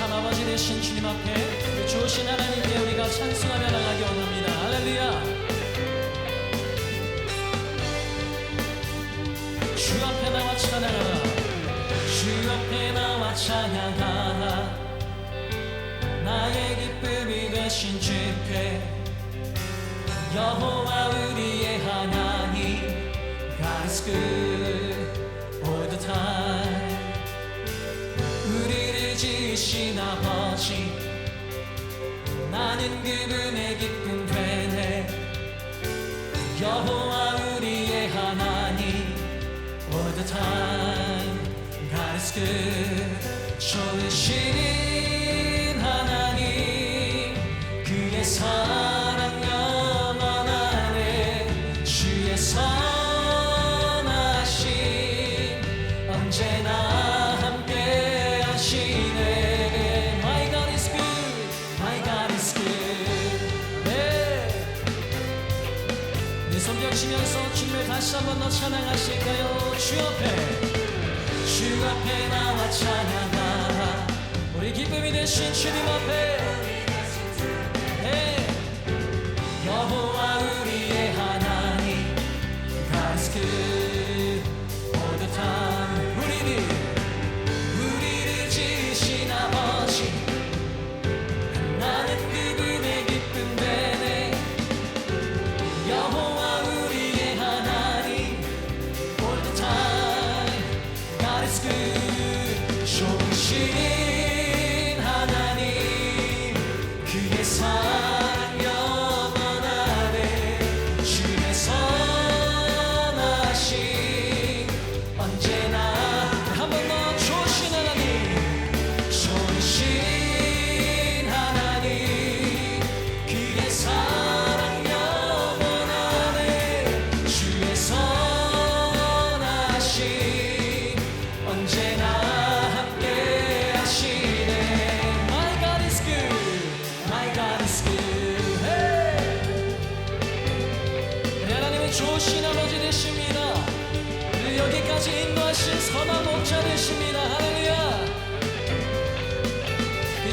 참 아버지 되신 주님 앞에 그 좋으신 하나님께 우리가 찬송하며 나가기 원합니다. 할렐루야. 주 앞에 나와 찬양하라. 주 앞에 나와 찬양하라. 나의 기쁨이 되신 주께 여호와 우리의 하나님 God is good 지으신 아버지. 나는 그분의 기쁨 되네 여호와 우리의 하나님. all the time God is good 좋으신 하나님. 그의 사랑 영원하네 주의 선하심 언제 치면서 주님을 다시 한번 더 찬양하실까요? 주 앞에 주 앞에 나와 찬양하라. 우리 기쁨이 되신 주님 앞에. 네. 여호와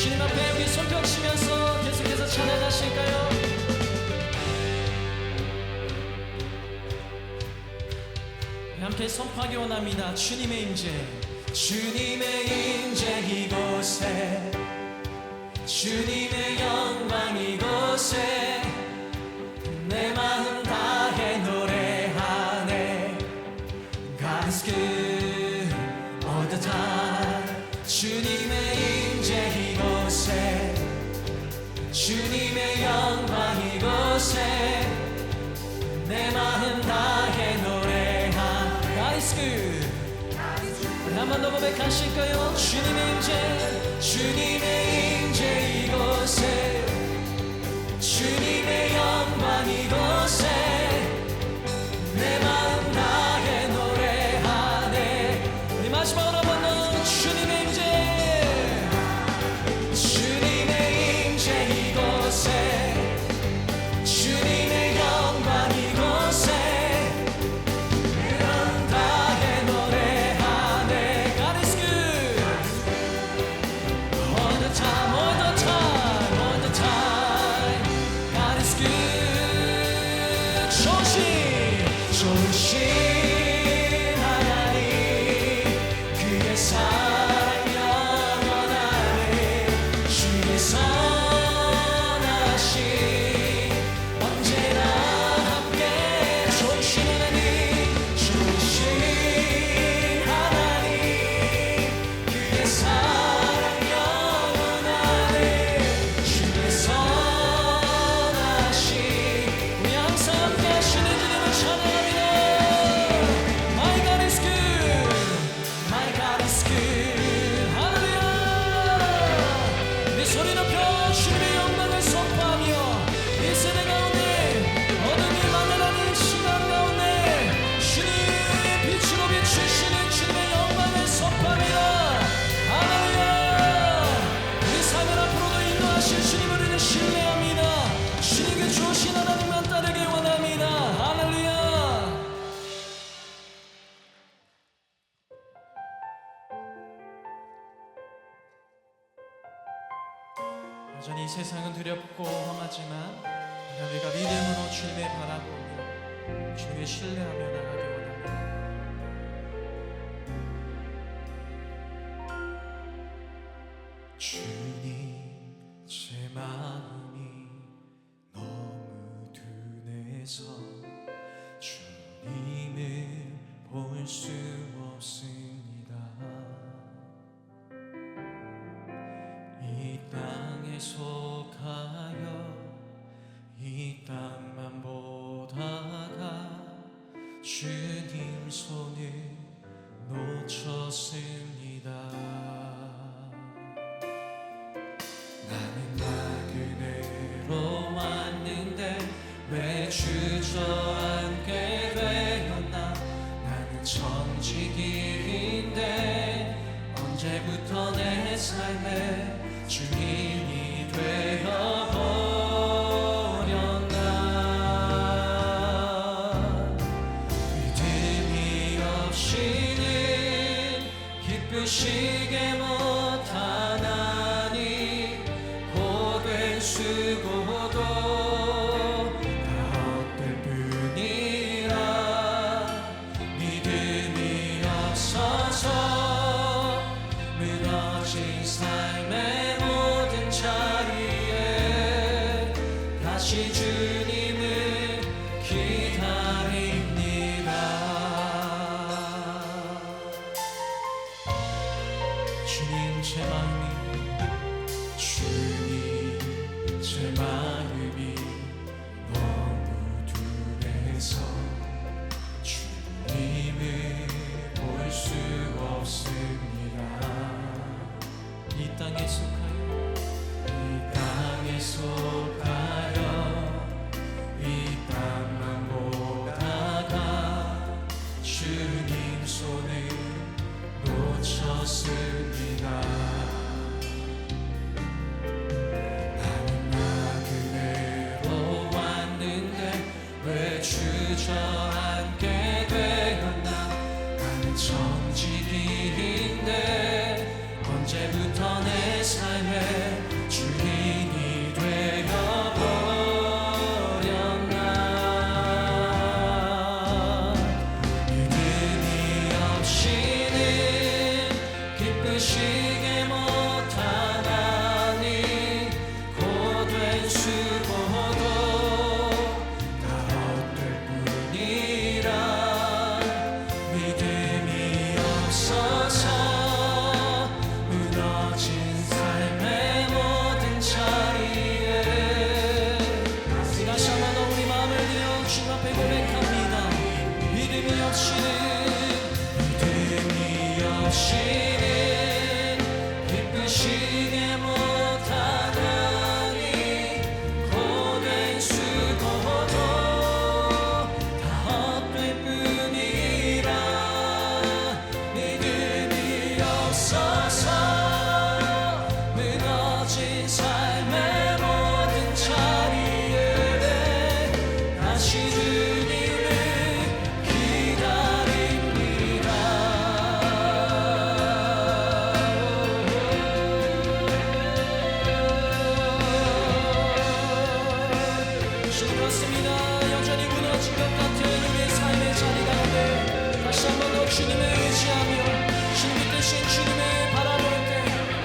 주님 앞에 우리 손뼉 치면서 계속해서 찬양하실까요? 함께 선포하기 원합니다. 주님의 임재. 주님의 임재 이곳에. 주님의 영광 이곳에. 내 마음 다해 노래하네. God is good 주님의 영광 이곳에 내 마음 다해 노래하 is good. 한번 더 고백하실까요? 주님의 임재 주님의 임재 이곳에 주님의 영 주의 신뢰하며 나가기 원합니다. 주. 힘 손에 놓쳤습니다. 이루시게 못하 주님 제 마음이 주님 제 마음이 같습니다 여전히 무너진 것 같은 우리의 삶의 자리 가운데 다시 한번 더 주님을 의지하며 주님 뜻신 주님을 바라볼 때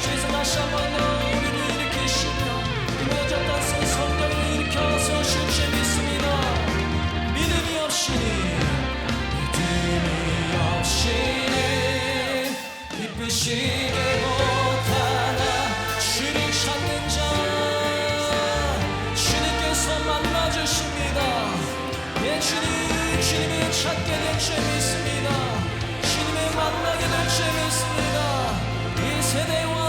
주님께서 다시 한번 더 우리를 일으키시며 무너졌던 손 성도를 일으켜 세우실 줄 믿습니다 믿음이 없이니 믿음이 없이니 기쁘시 찾게 될줄 믿습니다. 주님을 만나게 될줄 믿습니다. 이 세대와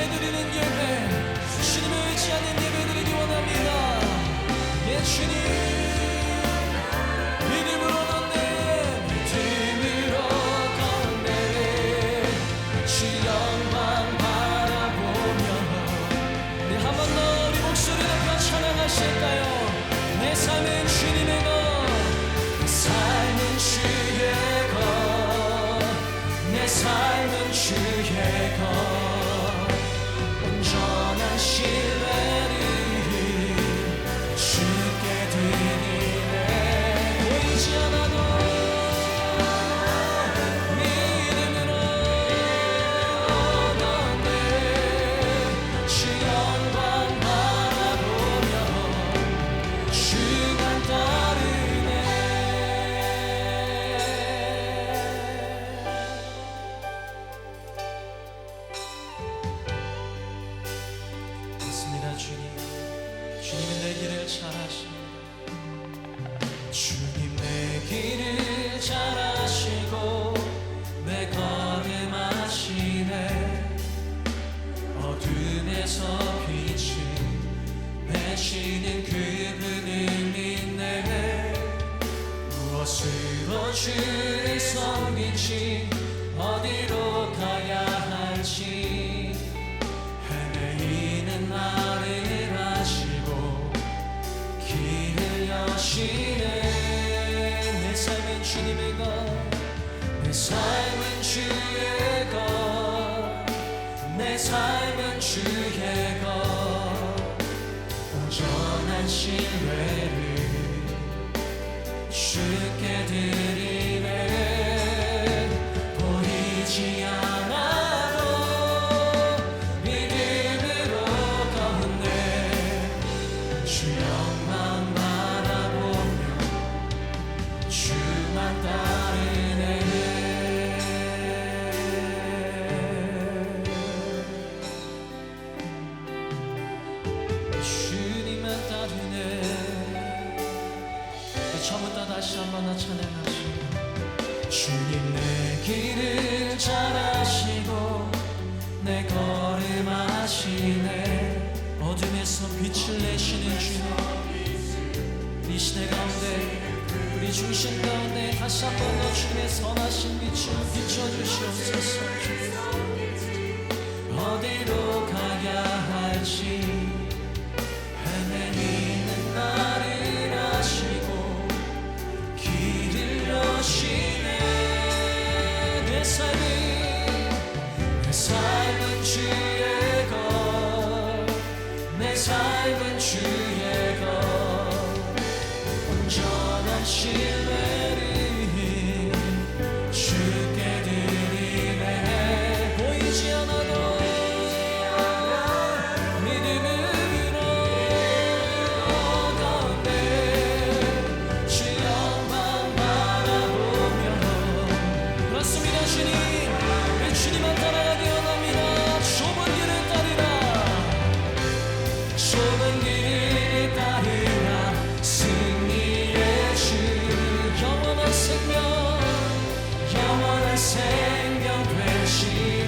예배드리는 예배 주님을 의지하는 예배드리기 원합니다. 예 주님. 주님 내 길을 잘 아십니다 주님 내 길을 잘 아시고 내 걸음 아시네. 어둠에서 빛을 내시는 그분을 믿네. 무엇으로 주 주님의 것내 삶은 주의 것내 삶은 주의 것. 온전한 신뢰를 주께 드리 시대 가운데 우리 중심 가운데 다시 한번 더 주님의 선하신 빛을 비춰주시옵소서. 어디로 가야 할지. 생명 되신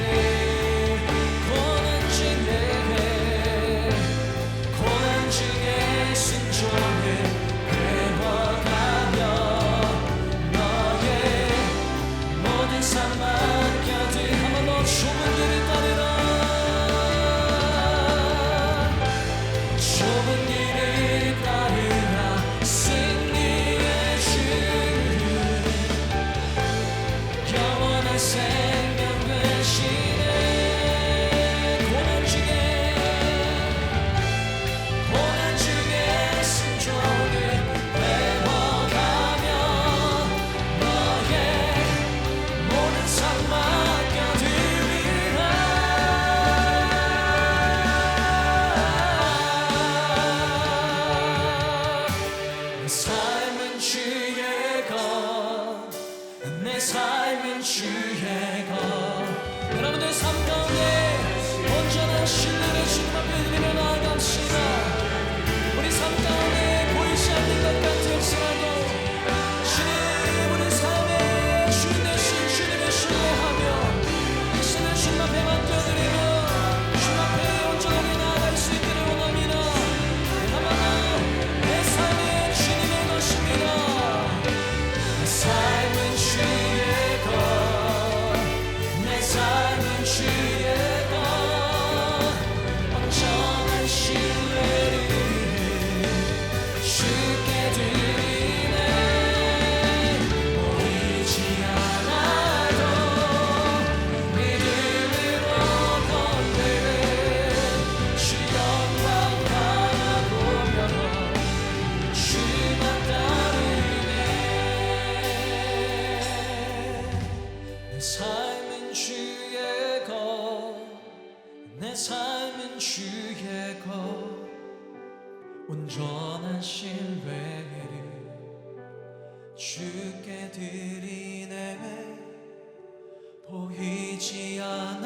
내 삶은 주의 것 온전한 신뢰를 주께 드리네. 보이지 않아